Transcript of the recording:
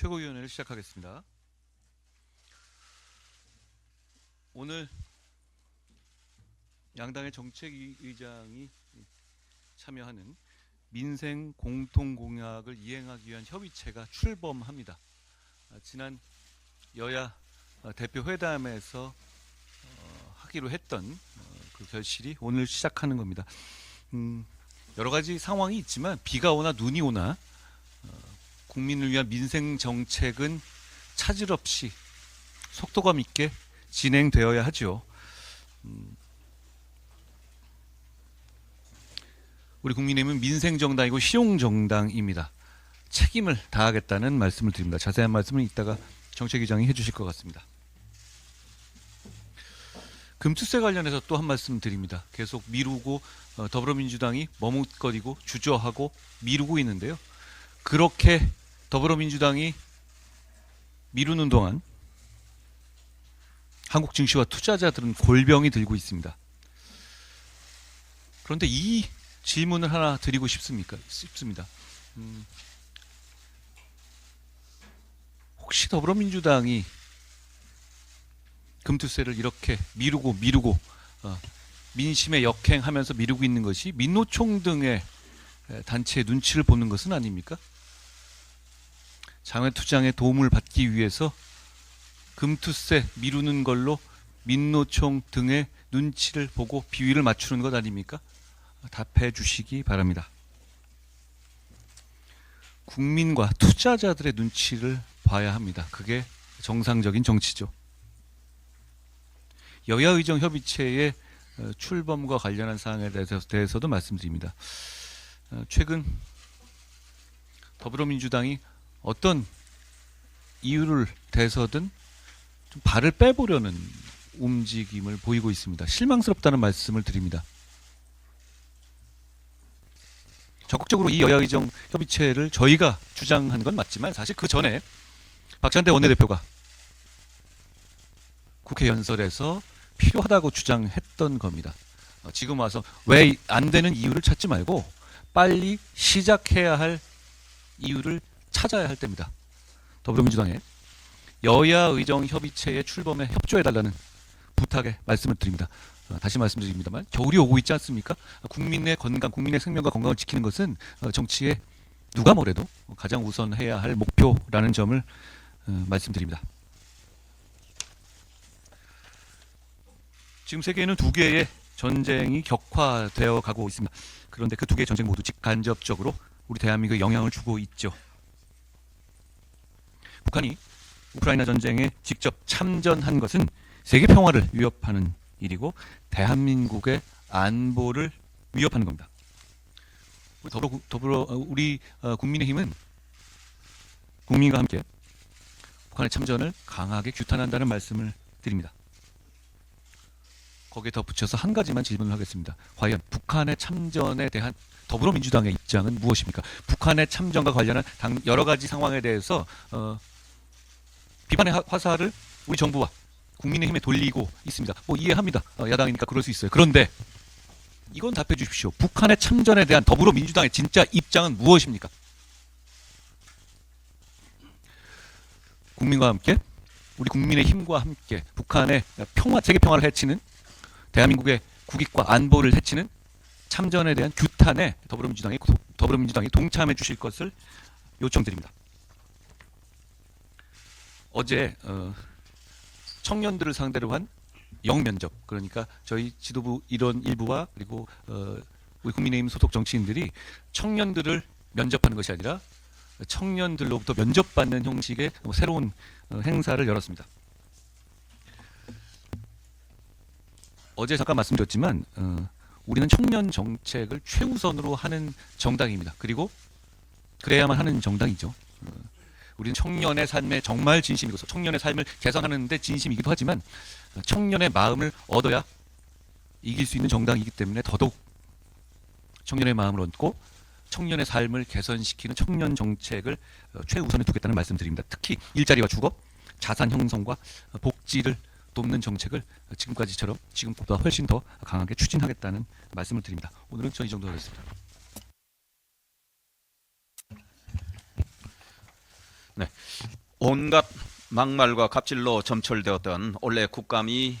최고위원회를 시작하겠습니다. 오늘 양당의 정책위의장이 참여하는 민생 공통 공약을 이행하기 위한 협의체가 출범합니다. 아, 지난 여야 어, 대표 회담에서 어, 하기로 했던 어, 그 결실이 오늘 시작하는 겁니다. 음, 여러 가지 상황이 있지만 비가 오나 눈이 오나 국민을 위한 민생 정책은 차질 없이 속도감 있게 진행되어야 하죠. 음, 우리 국민의힘은 민생 정당이고 실용 정당입니다. 책임을 다하겠다는 말씀을 드립니다. 자세한 말씀은 이따가 정책위장이 해주실 것 같습니다. 금투세 관련해서 또 한 말씀 드립니다. 계속 미루고 어, 더불어민주당이 머뭇거리고 주저하고 미루고 있는데요. 그렇게 더불어민주당이 미루는 동안 한국 증시와 투자자들은 골병이 들고 있습니다. 그런데 이 질문을 하나 드리고 싶습니까? 싶습니다. 음, 혹시 더불어민주당이 금투세를 이렇게 미루고 미루고 어, 민심에 역행하면서 미루고 있는 것이 민노총 등의 에, 단체의 눈치를 보는 것은 아닙니까? 장외 투쟁에 도움을 받기 위해서 금투세 미루는 걸로 민노총 등의 눈치를 보고 비위를 맞추는 것 아닙니까? 답해 주시기 바랍니다. 국민과 투자자들의 눈치를 봐야 합니다. 그게 정상적인 정치죠. 여야 의정 협의체의 어, 출범과 관련한 사항에 대해서, 대해서도 말씀드립니다. 어, 최근 더불어민주당이 어떤 이유를 대서든 좀 발을 빼보려는 움직임을 보이고 있습니다. 실망스럽다는 말씀을 드립니다. 적극적으로 이 여야의정 협의체를 저희가 주장한 건 맞지만 사실 그 전에 박찬대 원내대표가 국회 연설에서 필요하다고 주장했던 겁니다. 어, 지금 와서 왜 안 되는 이유를 찾지 말고 빨리 시작해야 할 이유를 찾아야 할 때입니다. 더불어민주당의 여야 의정 협의체의 출범에 협조해 달라는 부탁의 말씀을 드립니다. 어, 다시 말씀드립니다만 겨울이 오고 있지 않습니까? 국민의 건강, 국민의 생명과 건강을 지키는 것은 어, 정치에 누가 뭐래도 가장 우선해야 할 목표라는 점을 어, 말씀드립니다. 지금 세계에는 두 개의 전쟁이 격화되어 가고 있습니다. 그런데 그 두 개의 전쟁 모두 직간접적으로 우리 대한민국에 영향을 주고 있죠. 북한이 우크라이나 전쟁에 직접 참전한 것은 세계 평화를 위협하는 일이고 대한민국의 안보를 위협하는 겁니다. 더불어, 더불어 어, 우리 어, 국민의힘은 국민과 함께 북한의 참전을 강하게 규탄한다는 말씀을 드립니다. 거기에 덧붙여서 한 가지만 질문을 하겠습니다. 과연 북한의 참전에 대한 더불어민주당의 입장은 무엇입니까? 북한의 참전과 관련한 당 여러 가지 상황에 대해서 어, 비판의 화- 화살을 우리 정부와 국민의힘에 돌리고 있습니다. 뭐 이해합니다. 어, 야당이니까 그럴 수 있어요. 그런데 이건 답해 주십시오. 북한의 참전에 대한 더불어민주당의 진짜 입장은 무엇입니까? 국민과 함께 우리 국민의 힘과 함께 북한의 평화 세계 평화를 해치는 대한민국의 국익과 안보를 해치는 참전에 대한 규탄에 더불어민주당이 더불어민주당이 동참해 주실 것을 요청드립니다. 어제 어, 청년들을 상대로 한 영면접 그러니까 저희 지도부 일원 일부와 그리고 어, 우리 국민의힘 소속 정치인들이 청년들을 면접하는 것이 아니라 청년들로부터 면접받는 형식의 뭐 새로운 어, 행사를 열었습니다. 어제 잠깐 말씀드렸지만 어, 우리는 청년 정책을 최우선으로 하는 정당입니다. 그리고 그래야만 하는 정당이죠. 어, 우리는 청년의 삶에 정말 진심이고 청년의 삶을 개선하는데 진심이기도 하지만 청년의 마음을 얻어야 이길 수 있는 정당이기 때문에 더더욱 청년의 마음을 얻고 청년의 삶을 개선시키는 청년 정책을 어, 최우선에 두겠다는 말씀드립니다. 특히 일자리와 주거, 자산 형성과 어, 복지를 돕는 정책을 지금까지처럼 지금보다 훨씬 더 강하게 추진하겠다는 말씀을 드립니다. 오늘은 저 이 정도 하겠습니다. 온갖 막말과 갑질로 점철되었던 올해 국감이